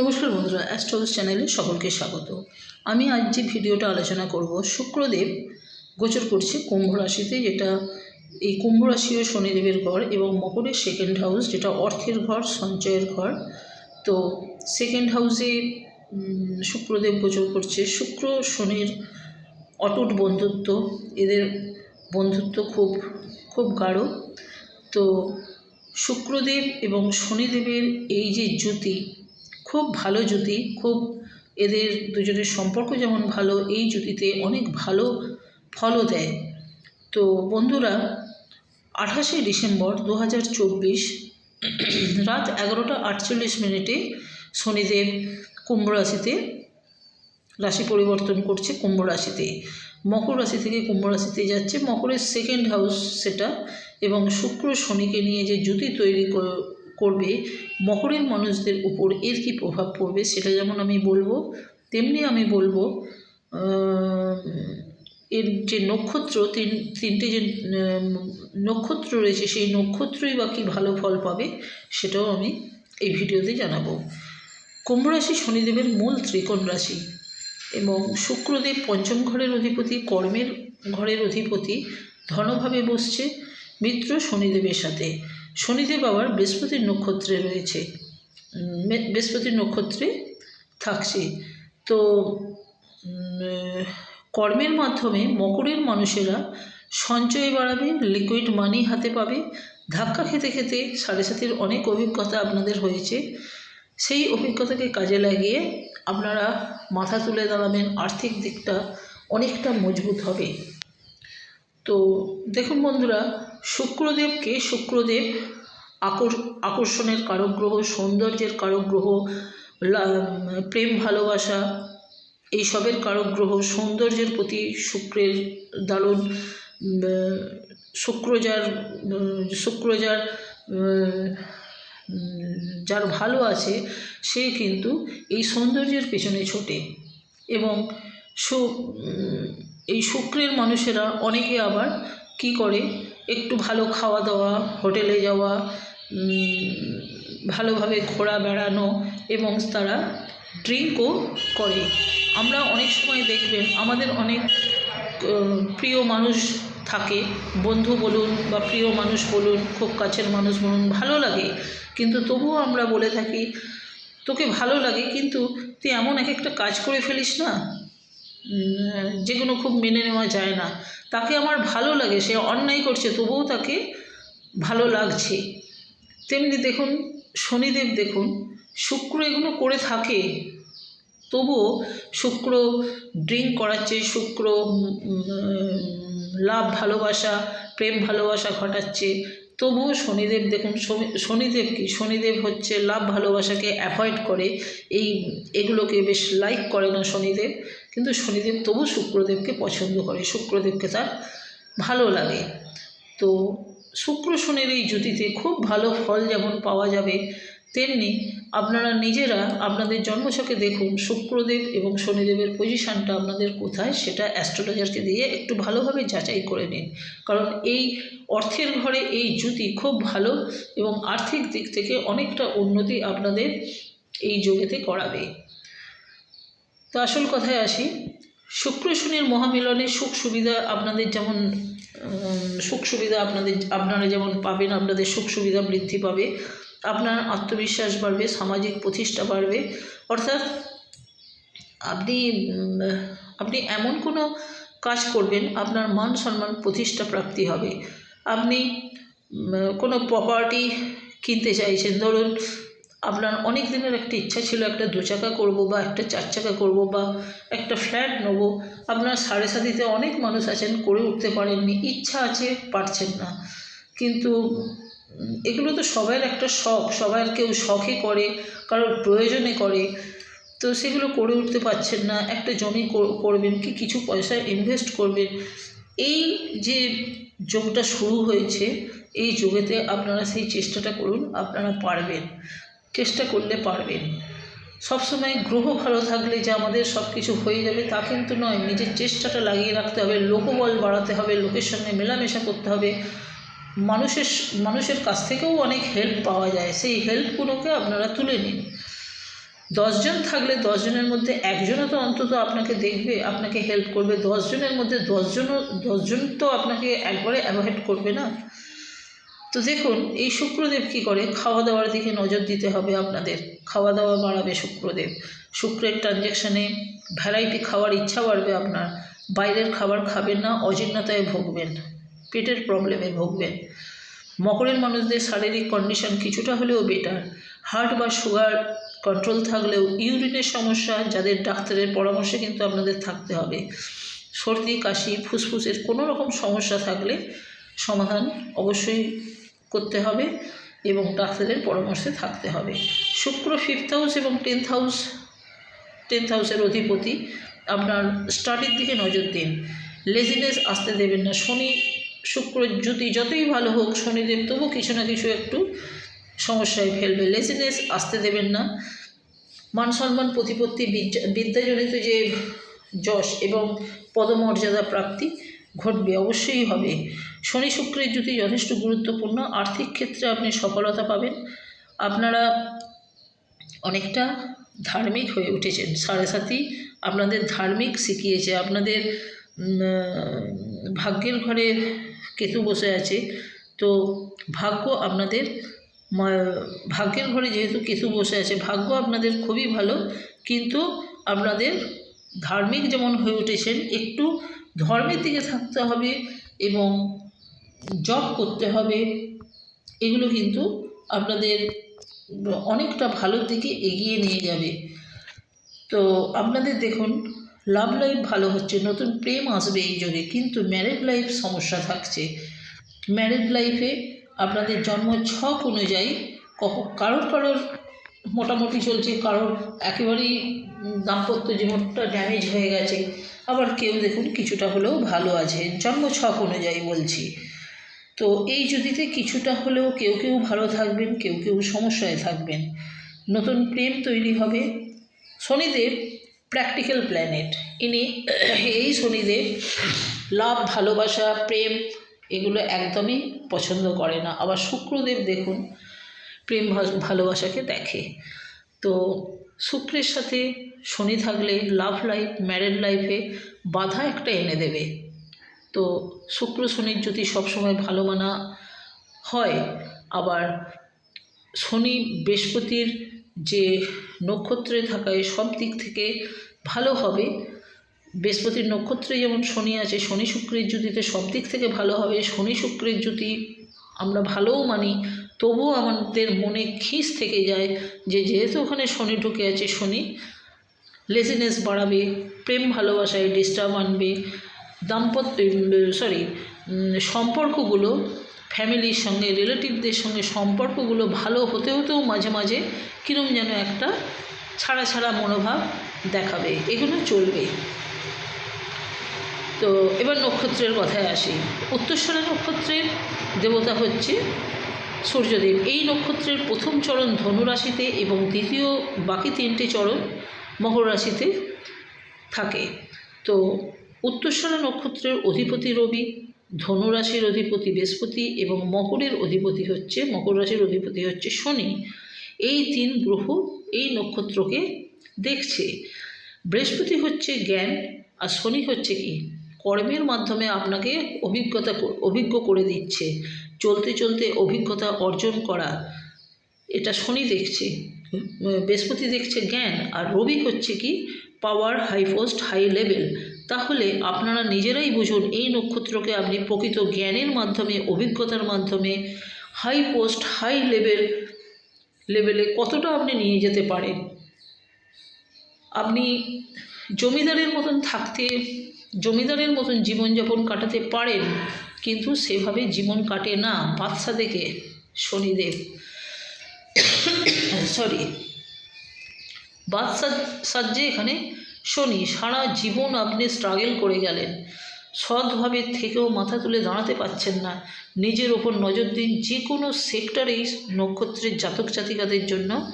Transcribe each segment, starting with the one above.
নমস্কার বন্ধুরা অ্যাস্ট্রোলজ চ্যানেলে সকলকে স্বাগত। আমি আজ যে ভিডিওটা আলোচনা করব, শুক্রদেব গোচর করছে কুম্ভ রাশিতে, যেটা এই কুম্ভ রাশিও শনিদেবের ঘর এবং মকরের সেকেন্ড হাউস যেটা অর্থের ঘর, সঞ্চয়ের ঘর। তো সেকেন্ড হাউসে শুক্রদেব গোচর করছে। শুক্র শনির অটুট বন্ধুত্ব, এদের বন্ধুত্ব খুব খুব গাঢ়। তো শুক্রদেব এবং শনিদেবের এই যে জ্যোতি খুব ভালো জ্যোতি, খুব এদের দুজনের সম্পর্ক যেমন ভালো, এই জ্যোতিতে অনেক ভালো ফলও দেয়। তো বন্ধুরা, আঠাশে ডিসেম্বর দু হাজার চব্বিশ, রাত এগারোটা আটচল্লিশ মিনিটে শনিদেব কুম্ভ রাশিতে রাশি পরিবর্তন করছে কুম্ভ রাশিতে। মকর রাশি থেকে কুম্ভ রাশিতে যাচ্ছে। মকরের সেকেন্ড হাউস সেটা এবং শুক্র শনিকে নিয়ে যে জ্যোতি তৈরি করবে মকরের মানুষদের উপর এর কী প্রভাব পড়বে সেটা যেমন আমি বলব, তেমনি আমি বলব এর যে নক্ষত্র, তিন, তিনটে যে নক্ষত্র রয়েছে সেই নক্ষত্রই বা কী ভালো ফল পাবে সেটাও আমি এই ভিডিওতে জানাব। কুম্ভ রাশি শনিদেবের মূল ত্রিকোণ রাশি এবং শুক্রদেব পঞ্চম ঘরের অধিপতি, কর্মের ঘরের অধিপতি, ধনভাবে বসছে মিত্র শনিদেবের সাথে। শনিদেব আবার বৃহস্পতির নক্ষত্রে রয়েছে। বৃহস্পতির নক্ষত্রে থাকছে। তো কর্মের মাধ্যমে মকরের মানুষেরা সঞ্চয় বাড়াবে লিকুইড মানি হাতে পাবে, ধাক্কা খেতে খেতে সাড়ে সাতির অনেক অভিজ্ঞতা আপনাদের হয়েছে। সেই অভিজ্ঞতাকে কাজে লাগিয়ে আপনারা মাথা তুলে দাঁড়াবেন, আর্থিক দিকটা অনেকটা মজবুত হবে। তো দেখুন বন্ধুরা, শুক্রদেবকে শুক্রদেব আকর, আকর্ষণের কারক গ্রহ সৌন্দর্যের কারক গ্রহ প্রেম, ভালোবাসা, এইসবের কারক গ্রহ সৌন্দর্যের প্রতি শুক্রের দারুণ শুক্র যার শুক্র যার যার ভালো আছে, সে কিন্তু এই সৌন্দর্যের পেছনে ছোটে। এবং সু- এই শুক্রের মানুষেরা অনেকে আবার কি করে? একটু ভালো খাওয়া দাওয়া, হোটেলে যাওয়া ভালোভাবে ঘোরা বেড়ানো এবং তারা ড্রিঙ্কও করে। আমরা অনেক সময় দেখবেন আমাদের অনেক প্রিয় মানুষ থাকে, বন্ধু বলুন বা প্রিয় মানুষ বলুন, খুব কাছের মানুষ বলুন, ভালো লাগে। কিন্তু তবুও আমরা বলে থাকি, তোকে ভালো লাগে, কিন্তু তুই এমন এক একটা কাজ করে ফেলিস না? যেগুলো খুব মেনে নেওয়া যায় না। তাকে আমার ভালো লাগে, সে অন্যায় করছে, তবুও তাকে ভালো লাগছে। তেমনি দেখুন, শনিদেব দেখুন, শুক্র এগুলো করে থাকে, তবুও শুক্র ড্রিঙ্ক করাচ্ছে, শুক্র লাভ, ভালোবাসা, প্রেম, ভালোবাসা ঘটাচ্ছে। তবুও শনিদেব দেখুন, শনি- শনিদেব কি? শনিদেব হচ্ছে লাভ, ভালোবাসাকে অ্যাভয়েড করে। এই, এগুলোকে বেশ লাইক করে না শনিদেব। কিন্তু শনিদেব তবু শুক্রদেবকে পছন্দ করে, শুক্রদেবকে তার ভালো লাগে। তো শুক্র শনির এই জুতিতে খুব ভালো ফল যেমন পাওয়া যাবে, তেমনি আপনারা নিজেরা আপনাদের জন্মছকে দেখুন, শুক্রদেব এবং শনিদেবের পজিশানটা আপনাদের কোথায় সেটা অ্যাস্ট্রোলজারকে দিয়ে একটু ভালোভাবে যাচাই করে নিন। কারণ এই অর্থের ঘরে এই জুতি খুব ভালো এবং আর্থিক দিক থেকে অনেকটা উন্নতি আপনাদের এই যোগেতে করাবে। তো আসল কথায় আসি। শুক্র শনির মহামিলনে সুখ সুবিধা আপনাদের যেমন সুখ সুবিধা আপনাদের, আপনারা যেমন পাবেন, আপনাদের সুখ সুবিধা বৃদ্ধি পাবে, আপনার আত্মবিশ্বাস বাড়বে, সামাজিক প্রতিষ্ঠা বাড়বে। অর্থাৎ আপনি আপনি এমন কোনো কাজ করবেন, আপনার মান সম্মান প্রতিষ্ঠা প্রাপ্তি হবে। আপনি কোনো প্রপার্টি কিনতে চাইছেন, ধরুন আপনার অনেক দিনের একটা ইচ্ছা ছিল একটা দু চাকা করব বা একটা চার চাকা করব বা একটা ফ্ল্যাট নেব। আপনার সাড়ে সাথীতে অনেক মানুষ আছেন, করে উঠতে পারেননি, ইচ্ছা আছে, পারছেন না। কিন্তু এগুলো তো সবার একটা শখ সবার কেউ শখে করে, কারোর প্রয়োজনে করে। তো সেগুলো করে উঠতে পারছেন না, একটা জমি কর- করবেন কি, কিছু পয়সা ইনভেস্ট করবেন। এই যে যোগটা শুরু হয়েছে, এই যোগেতে আপনারা সেই চেষ্টাটা করুন, আপনারা পারবেন। চেষ্টা করলে পারবেন সবসময় গ্রহ ভালো থাকলে যে আমাদের সব কিছু হয়ে যাবে তা কিন্তু নয়। নিজের চেষ্টাটা লাগিয়ে রাখতে হবে, লোকবল বাড়াতে হবে, লোকের সঙ্গে মেলামেশা করতে হবে। মানুষের মানুষের কাছ থেকেও অনেক হেল্প পাওয়া যায়। সেই হেল্পগুলোকে আপনারা তুলে নিন। দশজন থাকলে দশজনের মধ্যে একজনও তো অন্তত আপনাকে দেখবে, আপনাকে হেল্প করবে। দশজনের মধ্যে দশজনও দশজন তো আপনাকে একবারে অ্যাভয়েড করবে না। তো দেখুন, এই শুক্রদেব কি করে? খাওয়া দাওয়ার দিকে নজর দিতে হবে আপনাদের। খাওয়া দাওয়া বাড়াবে শুক্রদেব। শুক্রের ট্রানজ্যাকশানে ভ্যারাইটি খাওয়ার ইচ্ছা বাড়বে আপনার। বাইরের খাবার খাবেন না, অজীর্ণতায় ভুগবেন। পেটের প্রবলেমে ভুগবেন। মকরের মানুষদের শারীরিক কন্ডিশন কিছুটা হলেও বেটার হার্ট বা সুগার কন্ট্রোল থাকলেও ইউরিনের সমস্যা, যাদের ডাক্তারের পরামর্শে কিন্তু আপনাদের থাকতে হবে। সর্দি, কাশি, ফুসফুসের কোনো রকম সমস্যা থাকলে সমাধান অবশ্যই করতে হবে এবং ডাক্তারের পরামর্শে থাকতে হবে। শুক্র ফিফথ হাউস এবং টেন্থ হাউস টেন্থ হাউসের অধিপতি আপনার স্টাডির দিকে নজর দিন। লেজিনেস আসতে দেবেন না। শনি, শুক্র যদি যতই ভালো হোক, শনিদেব তবু কিছু না কিছু একটু সমস্যায় ফেলবে। লেজিনেস আসতে দেবেন না। মান সম্মান, প্রতিপত্তি, বিদ্যা, বিদ্যাজনিত যে যশ এবং পদমর্যাদা প্রাপ্তি ঘটবে, অবশ্যই হবে। শনি শুক্রের জুতি যথেষ্ট গুরুত্বপূর্ণ। আর্থিক ক্ষেত্রে আপনি সফলতা পাবেন। আপনারা অনেকটা ধার্মিক হয়ে উঠেছেন। সাড়ে সাথী আপনাদের ধার্মিক শিখিয়েছে। আপনাদের ভাগ্যের ঘরে কেতু বসে আছে। তো ভাগ্য আপনাদের ভাগ্যের ঘরে যেহেতু কেতু বসে আছে, ভাগ্য আপনাদের খুবই ভালো। কিন্তু আপনাদের ধার্মিক যেমন হয়ে উঠেছেন, একটু ধর্মের দিকে থাকতে হবে এবং জব করতে হবে, এগুলো কিন্তু আপনাদের অনেকটা ভালোর দিকে এগিয়ে নিয়ে যাবে। তো আপনাদের দেখুন লাভ লাইফ ভালো হচ্ছে, নতুন প্রেম আসবে এই যোগে, কিন্তু ম্যারেড লাইফ সমস্যা থাকছে। ম্যারেড লাইফে আপনাদের জন্ম ছক অনুযায়ী কখন কারোর কারোর মোটামুটি চলছে, কারোর একেবারেই দাম্পত্য জীবনটা ড্যামেজ হয়ে গেছে। আবার কেউ দেখুন কিছুটা হলেও ভালো আছে জন্ম ছক অনুযায়ী বলছি। তো এই যুদিতে কিছুটা হলেও কেউ কেউ ভালো থাকবেন, কেউ কেউ সমস্যায় থাকবেন। নতুন প্রেম তৈরি হবে। শনিদেব প্র্যাকটিক্যাল প্ল্যানেট ইনি এই শনিদেব লাভ, ভালোবাসা, প্রেম এগুলো একদমই পছন্দ করে না। আবার শুক্রদেব দেখুন প্রেম, ভালোবাসাকে দেখে। তো শুক্রের সাথে শনি থাকলে লাভ লাইফ ম্যারেড লাইফে বাধা একটা এনে দেবে। তো শুক্র শনির যদি সবসময় ভালো মানা হয়। আবার শনি বৃহস্পতির যে নক্ষত্রে থাকায় সব দিক থেকে ভালো হবে। বৃহস্পতির নক্ষত্রে যেমন শনি আছে, শনি শুক্রের জুতিতে সব দিক থেকে ভালো হবে। শনি শুক্রের জুতি আমরা ভালোও মানি, তবুও আমাদের মনে খিস থেকে যায় যে যেহেতু ওখানে শনি ঢুকে আছে, শনি লেজিনেস বাড়াবে, প্রেম ভালোবাসায় ডিস্টার্ব আনবে, দাম্পত্য সরি সম্পর্কগুলো ফ্যামিলির সঙ্গে রিলেটিভদের সঙ্গে সম্পর্কগুলো ভালো হতে হতেও মাঝে মাঝে কীরম যেন একটা ছাড়া ছাড়া মনোভাব দেখাবে, এগুলো চলবে। তো এবার নক্ষত্রের কথায় আসি। উত্তরস্বরা নক্ষত্রের দেবতা হচ্ছে সূর্যদেব। এই নক্ষত্রের প্রথম চরণ ধনুরাশিতে এবং দ্বিতীয় বাকি তিনটি চরণ মকর রাশিতে থাকে। তো উত্তরসরা নক্ষত্রের অধিপতি রবি ধনুরাশির অধিপতি বৃহস্পতি এবং মকরের অধিপতি হচ্ছে, মকর রাশির অধিপতি হচ্ছে শনি। এই তিন গ্রহ এই নক্ষত্রকে দেখছে। বৃহস্পতি হচ্ছে জ্ঞান আর শনি হচ্ছে কি? কর্মের মাধ্যমে আপনাকে অভিজ্ঞতা অভিজ্ঞ করে দিচ্ছে। চলতে চলতে অভিজ্ঞতা অর্জন করা, এটা শনি দেখছে। বৃহস্পতি দেখছে জ্ঞান আর রবি হচ্ছে কি power high post high level তাহলে আপনারা নিজেরাই বুঝুন এই নক্ষত্রকে আপনি প্রকৃত জ্ঞানের মাধ্যমে, অভিজ্ঞতার মাধ্যমে হাই পোস্ট হাই লেভেল লেভেলে কতটা আপনি নিয়ে যেতে পারেন। আপনি জমিদারের মতন থাকতে, জমিদারের মতন জীবনযাপন কাটাতে পারেন, কিন্তু সেভাবে জীবন কাটে না। বাদশা দেখে, শনিদেব। সরি বাদশা সাজ্যে এখানে শনি, সারা জীবন আপনি স্ট্রাগল করে গেলেন। সৎভাবে থেকেও মাথা তুলে দাঁড়াতে পারছেন না। নিজের ওপর নজর দিন, যে কোনো সেক্টরেই নক্ষত্রের জাতক জাতিকাদের জন্য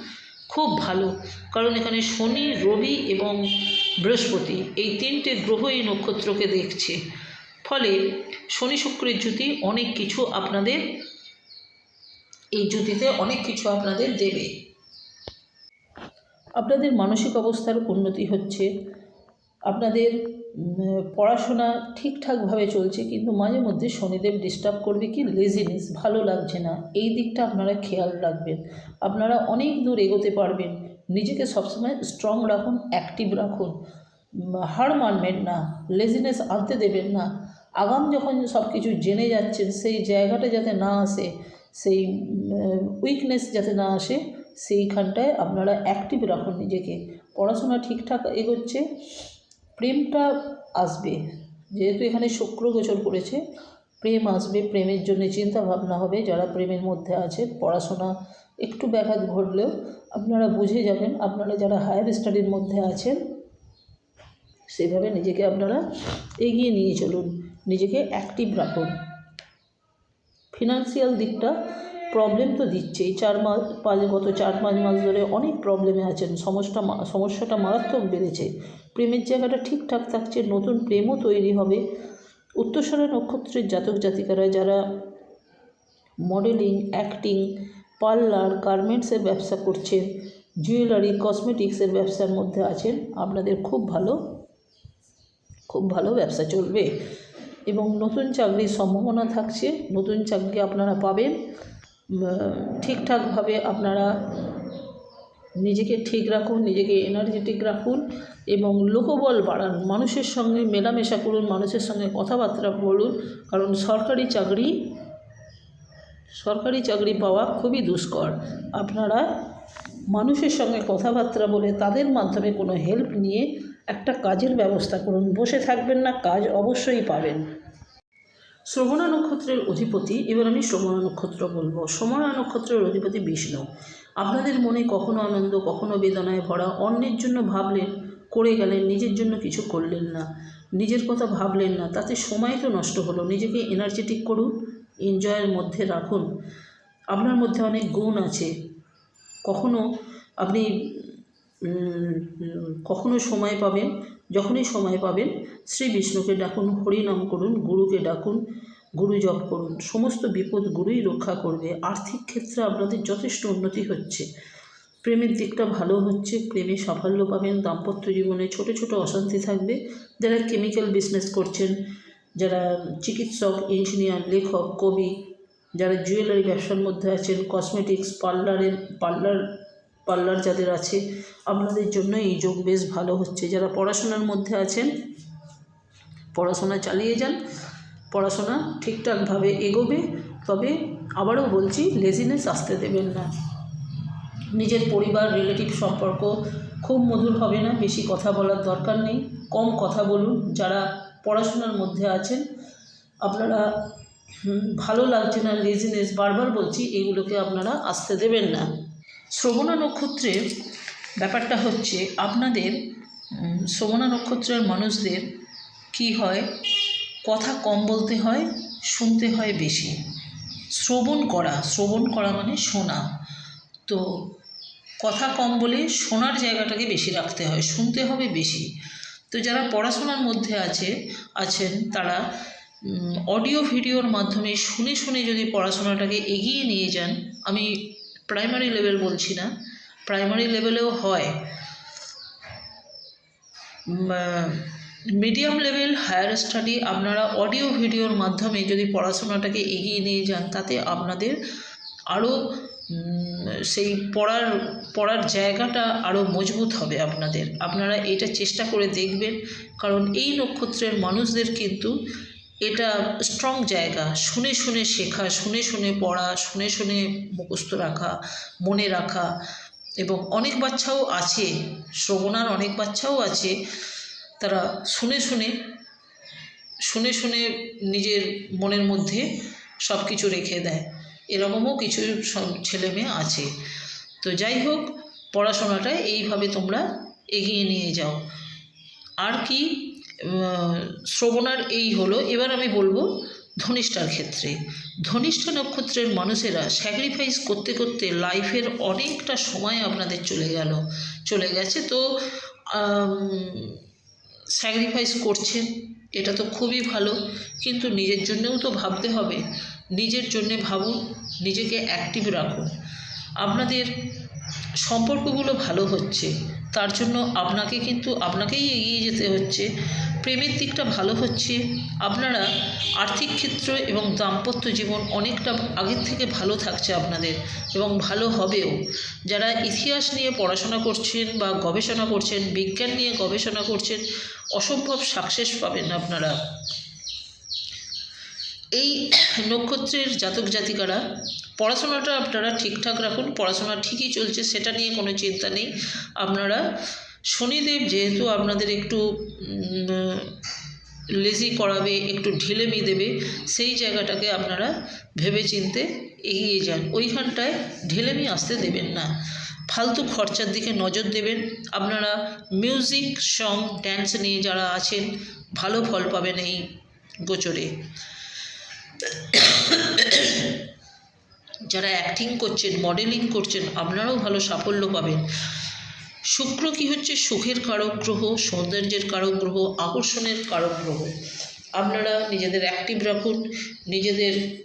খুব ভালো। কারণ এখানে শনি, রবি এবং বৃহস্পতি এই তিনটে গ্রহ এই নক্ষত্রকে দেখছে। ফলে শনি শুক্রের জুতি অনেক কিছু আপনাদের এই জুতিতে অনেক কিছু আপনাদের দেবে। আপনাদের মানসিক অবস্থার উন্নতি হচ্ছে। আপনাদের পড়াশোনা ঠিকঠাকভাবে চলছে, কিন্তু মাঝে মধ্যে শনিদেব ডিস্টার্ব করবে কি লেজিনেস ভালো লাগছে না। এই দিকটা আপনারা খেয়াল রাখবেন। আপনারা অনেক দূর এগোতে পারবেন। নিজেকে সবসময় স্ট্রং রাখুন অ্যাক্টিভ রাখুন। হার মানবেন না লেজিনেস আনতে দেবেন না। আগাম যখন সব কিছু জেনে যাচ্ছেন, সেই জায়গাটা যাতে না আসে সেই উইকনেস যাতে না আসে, সেইখানটায় আপনারা অ্যাক্টিভ রাখুন নিজেকে। পড়াশোনা ঠিকঠাক এগোচ্ছে, প্রেমটা আসবে। যেহেতু এখানে শুক্র গোচর করেছে, প্রেম আসবে, প্রেমের জন্য চিন্তা ভাবনা হবে, যারা প্রেমের মধ্যে আছে, পড়াশোনা একটু ব্যাঘাত ঘটলেও আপনারা বুঝে যাবেন, আপনারা যারা হায়ার স্টাডির মধ্যে আছেন, সেভাবে নিজেকে আপনারা এগিয়ে নিয়ে চলুন, নিজেকে অ্যাক্টিভ রাখুন। ফিনান্সিয়াল দিকটা প্রবলেম তো দিচ্ছেই। চার মাস, পাঁচ, গত চার, পাঁচ মাস ধরে অনেক প্রবলেমে আছেন। সমস্যা সমস্যাটা মারাত্মক বেড়েছে। প্রেমের জায়গাটা ঠিকঠাক থাকছে, নতুন প্রেমও তৈরি হবে। উত্তরস্বরা নক্ষত্রের জাতক জাতিকারা যারা মডেলিং অ্যাক্টিং পার্লার গার্মেন্টসের ব্যবসা করছেন জুয়েলারি কসমেটিক্সের ব্যবসার মধ্যে আছেন, আপনাদের খুব ভালো খুব ভালো ব্যবসা চলবে। এবং নতুন চাকরির সম্ভাবনা থাকছে, নতুন চাকরি আপনারা পাবেন। ঠিকঠাকভাবে আপনারা নিজেকে ঠিক রাখুন, নিজেকে এনার্জেটিক রাখুন এবং লোকবল বাড়ান, মানুষের সঙ্গে মেলামেশা করুন, মানুষের সঙ্গে কথাবার্তা বলুন, কারণ সরকারি চাকরি সরকারি চাকরি পাওয়া খুবই দুষ্কর। আপনারা মানুষের সঙ্গে কথাবার্তা বলে তাদের মাধ্যমে কোনো হেল্প নিয়ে একটা কাজের ব্যবস্থা করুন। বসে থাকবেন না, কাজ অবশ্যই পাবেন। শ্রবণা নক্ষত্রের অধিপতি, এবার আমি শ্রবণা নক্ষত্র বলব। শ্রবণা নক্ষত্রের অধিপতি বিষ্ণু। আপনাদের মনে কখনো আনন্দ, কখনো বেদনায় ভরা, অন্যের জন্য ভাবলেন, করে গেলেন, নিজের জন্য কিছু করলেন না। নিজের কথা ভাবলেন না, তাতে সময় তো নষ্ট হলো। নিজেকে এনার্জেটিক করুন এনজয়ের মধ্যে রাখুন। আপনার মধ্যে অনেক গুণ আছে। কখনো আপনি কখনো সময় পাবেন, যখনই সময় পাবেন, শ্রী বিষ্ণুকে ডাকুন হরিনাম করুন, গুরুকে ডাকুন, গুরু জপ করুন। সমস্ত বিপদ গুরুই রক্ষা করবে। আর্থিক ক্ষেত্রে আপনাদের যথেষ্ট উন্নতি হচ্ছে। প্রেমের দিকটা ভালো হচ্ছে, প্রেমে সাফল্য পাবেন, দাম্পত্য জীবনে ছোট ছোট অশান্তি থাকবে। যারা কেমিক্যাল বিজনেস করছেন, যারা চিকিৎসক ইঞ্জিনিয়ার লেখক, কবি, যারা জুয়েলারি ব্যবসার মধ্যে আছেন কসমেটিক্স পার্লারের পার্লার পার্লার যাদের আছে, আপনাদের জন্য এই যোগ বেশ ভালো হচ্ছে। যারা পড়াশোনার মধ্যে আছেন, পড়াশোনা চালিয়ে যান, পড়াশোনা ঠিকঠাকভাবে এগোবে, তবে আবারও বলছি লেজিনেস আসতে দেবেন না। নিজের পরিবার রিলেটিভ সম্পর্ক খুব মধুর হবে না, বেশি কথা বলার দরকার নেই। কম কথা বলুন, যারা পড়াশোনার মধ্যে আছেন, আপনারা ভালো লাগছে না লেজিনেস বারবার বলছি, এগুলোকে আপনারা আসতে দেবেন না। শ্রবণা নক্ষত্রের ব্যাপারটা হচ্ছে আপনাদের শ্রবণা নক্ষত্রের মানুষদের কি হয়? কথা কম বলতে হয়, শুনতে হয় বেশি। শ্রবণ করা শ্রবণ করা মানে শোনা। তো কথা কম বলে শোনার জায়গাটাকে বেশি রাখতে হয়, শুনতে হবে বেশি। তো যারা পড়াশোনার মধ্যে আছে, আছেন, তারা অডিও ভিডিওর মাধ্যমে শুনে শুনে যদি পড়াশোনাটাকে এগিয়ে নিয়ে যান, আমি প্রাইমারি লেভেল বলছি না। প্রাইমারি লেভেলেও হয়। মিডিয়াম লেভেল হায়ার স্টাডি আপনারা অডিও ভিডিওর মাধ্যমে যদি পড়াশোনাটাকে এগিয়ে নিয়ে যান, তাতে আপনাদের আরও সেই পড়ার পড়ার জায়গাটা আরও মজবুত হবে আপনাদের। আপনারা এটা চেষ্টা করে দেখবেন, কারণ এই নক্ষত্রের মানুষদের কিন্তু এটা স্ট্রং জায়গা। শুনে শুনে শেখা, শুনে শুনে পড়া, শুনে শুনে মুখস্থ রাখা, মনে রাখা এবং অনেক বাচ্চাও আছে, শ্রবণার অনেক বাচ্চাও আছে, তারা শুনে শুনে শুনে শুনে নিজের মনের মধ্যে সব কিছু রেখে দেয়। এরকমও কিছু ছেলে মেয়ে আছে। তো যাই হোক, পড়াশোনাটা এইভাবে তোমরা এগিয়ে নিয়ে যাও। আর কি শ্রবণার এই হলো। এবার আমি বলব ধনিষ্ঠার ক্ষেত্রে। ধনিষ্ঠা নক্ষত্রের মানুষেরা স্যাক্রিফাইস করতে করতে লাইফের অনেকটা সময় আপনাদের চলে গেল, চলে গেছে। তো স্যাক্রিফাইস করছেন, এটা তো খুবই ভালো। কিন্তু নিজের জন্যেও তো ভাবতে হবে। নিজের জন্যে ভাবুন, নিজেকে অ্যাক্টিভ রাখুন। আপনাদের সম্পর্কগুলো ভালো হচ্ছে, তার জন্য আপনাকে কিন্তু আপনাকেই এগিয়ে যেতে হচ্ছে। প্রেমের দিকটা ভালো হচ্ছে, আপনারা আর্থিক ক্ষেত্র এবং দাম্পত্য জীবন অনেকটা আগের থেকে ভালো থাকছে আপনাদের এবং ভালো হবেও। যারা ইতিহাস নিয়ে পড়াশোনা করছেন বা গবেষণা করছেন, বিজ্ঞান নিয়ে গবেষণা করছেন, অসম্ভব সাকসেস পাবেন আপনারা। এই নক্ষত্রের জাতক জাতিকারা, পড়াশোনাটা আপনারা ঠিকঠাক রাখুন, পড়াশোনা ঠিকই চলছে, সেটা নিয়ে কোনো চিন্তা নেই। আপনারা শনিদেব যেহেতু আপনাদের একটু লেজি করাবে, একটু ঢিলেমি দেবে, সেই জায়গাটাকে আপনারা ভেবে চিনতে এগিয়ে যান। ওইখানটায় ঢিলেমি আসতে দেবেন না। ফালতু খরচার দিকে নজর দেবেন। আপনারা মিউজিক সং ড্যান্স নিয়ে যারা আছেন, ভালো ফল পাবেন এই গোচরে। যারা অ্যাক্টিং করছেন মডেলিং করছেন, আপনারাও ভালো সাফল্য পাবেন। শুক্র কি হচ্ছে? সুখের কারক গ্রহ, সৌন্দর্যের কারক গ্রহ, আকর্ষণের কারক গ্রহ। আপনারা নিজেদের অ্যাক্টিভ রাখুন, নিজেদের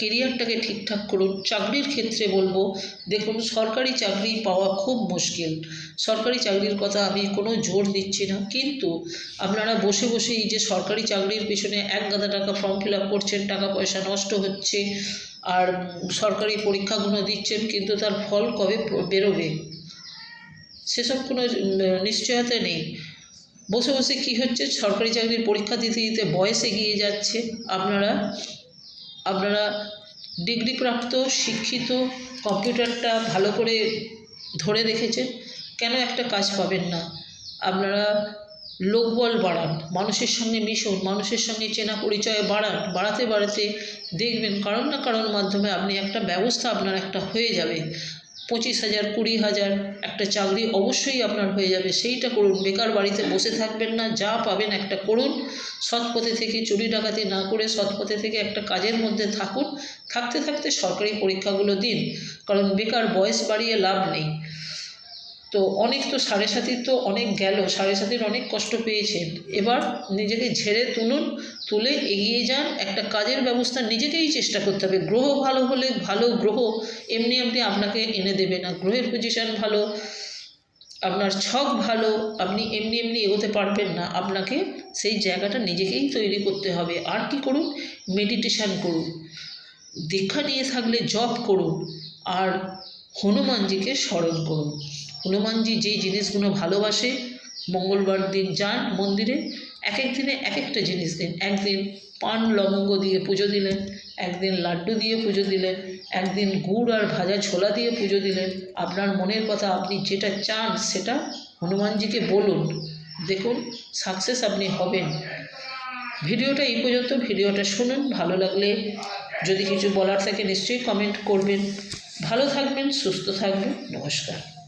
কেরিয়ারটাকে ঠিকঠাক করুন। চাকরির ক্ষেত্রে বলব, দেখুন, সরকারি চাকরি পাওয়া খুব মুশকিল। সরকারি চাকরির কথা আমি কোনো জোর দিচ্ছি না। কিন্তু আপনারা বসে বসে এই যে সরকারি চাকরির পেছনে এক গাদা টাকা ফর্ম ফিল আপ করছেন, টাকা পয়সা নষ্ট হচ্ছে, আর সরকারি পরীক্ষাগুলো দিচ্ছেন, কিন্তু তার ফল কবে বেরোবে? সেসব কোনো নিশ্চয়তা নেই। বসে বসে কি হচ্ছে? সরকারি চাকরির পরীক্ষা দিতে দিতে বয়স এগিয়ে যাচ্ছে। আপনারা আপনারা ডিগ্রিপ্রাপ্ত শিক্ষিত কম্পিউটারটা ভালো করে ধরে রেখেছেন, কেন একটা কাজ পাবেন না? আপনারা লোকবল বাড়ান, মানুষের সঙ্গে মিশন, মানুষের সঙ্গে চেনা পরিচয় বাড়ান, বাড়াতে বাড়াতে দেখবেন কারণ না কারণ মাধ্যমে আপনি একটা ব্যবস্থা আপনার একটা হয়ে যাবে। পঁচিশ হাজার, কুড়ি হাজার একটা চাকরি অবশ্যই আপনার হয়ে যাবে। সেইটা করুন, বেকার বাড়িতে বসে থাকবেন না, যা পাবেন একটা করুন। সৎ পথে থেকে, চুরি ডাকাতি না করে সৎ পথে থেকে একটা কাজের মধ্যে থাকুন। থাকতে থাকতে সরকারি পরীক্ষাগুলো দিন, কারণ বেকার বয়স বাড়িয়ে লাভ নেই। তো অনেক তো সাড়ে সাতির তো অনেক গেল, সাড়ে সাতির অনেক কষ্ট পেয়েছেন। এবার নিজেকে ঝেড়ে তুলুন, তুলে এগিয়ে যান, একটা কাজের ব্যবস্থা নিজেকেই চেষ্টা করতে হবে। গ্রহ ভালো হলে ভালো গ্রহ এমনি এমনি আপনাকে এনে দেবে না। গ্রহের পজিশন ভালো, আপনার ছক ভালো, আপনি এমনি এমনি এগোতে পারবেন না। আপনাকে সেই জায়গাটা নিজেকেই তৈরি করতে হবে। আর কি করুন? মেডিটেশান করুন। দীক্ষা নিয়ে থাকলে জপ করুন। আর হনুমানজিকে স্মরণ করুন। হনুমানজি যেই জিনিসগুলো ভালোবাসে, মঙ্গলবার দিন যান মন্দিরে এক এক দিনে এক একটা জিনিস দিন। একদিন পান লবঙ্গ দিয়ে পুজো দিলেন, একদিন লাড্ডু দিয়ে পুজো দিলেন, একদিন গুড় আর ভাজা ছোলা দিয়ে পুজো দিলেন। আপনার মনের কথা আপনি যেটা চান সেটা হনুমানজিকে বলুন, দেখুন সাকসেস আপনি হবেন। ভিডিওটা এই পর্যন্ত, ভিডিওটা শুনুন, ভালো লাগলে যদি কিছু বলার থাকে নিশ্চয়ই কমেন্ট করবেন। ভালো থাকবেন, সুস্থ থাকবেন, নমস্কার।